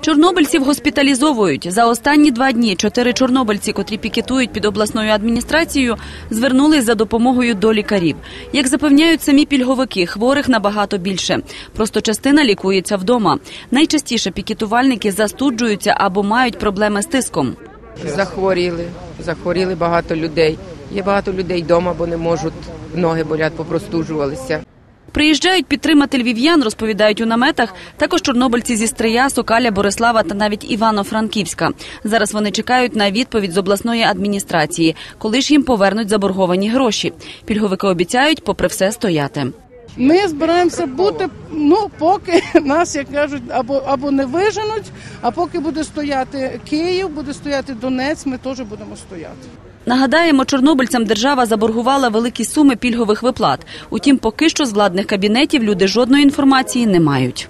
Чорнобильців госпіталізовують. За останні два дні чотири чорнобильці, котрі пікетують під обласною адміністрацією, звернулись за допомогою до лікарів. Як запевняють самі пільговики, хворих набагато більше. Просто частина лікується вдома. Найчастіше пікетувальники застуджуються або мають проблеми з тиском. Захворіли, захворіли багато людей. Є багато людей вдома, бо не можуть, ноги болять, попростужувалися. Приїжджають підтримати львів'ян, розповідають у наметах. Також чорнобильці зі Стрия, Сокаля, Борислава та навіть Івано-Франківська. Зараз вони чекають на відповідь з обласної адміністрації, коли ж їм повернуть заборговані гроші. Пільговики обіцяють, попри все, стояти. Ми збираємося бути, ну поки нас, як кажуть, або або не виженуть, а поки буде стояти Київ, буде стояти Донець, ми теж будемо стояти. Нагадаємо, чорнобильцям держава заборгувала великі суми пільгових виплат. Утім, поки що з владних кабінетів люди жодної інформації не мають.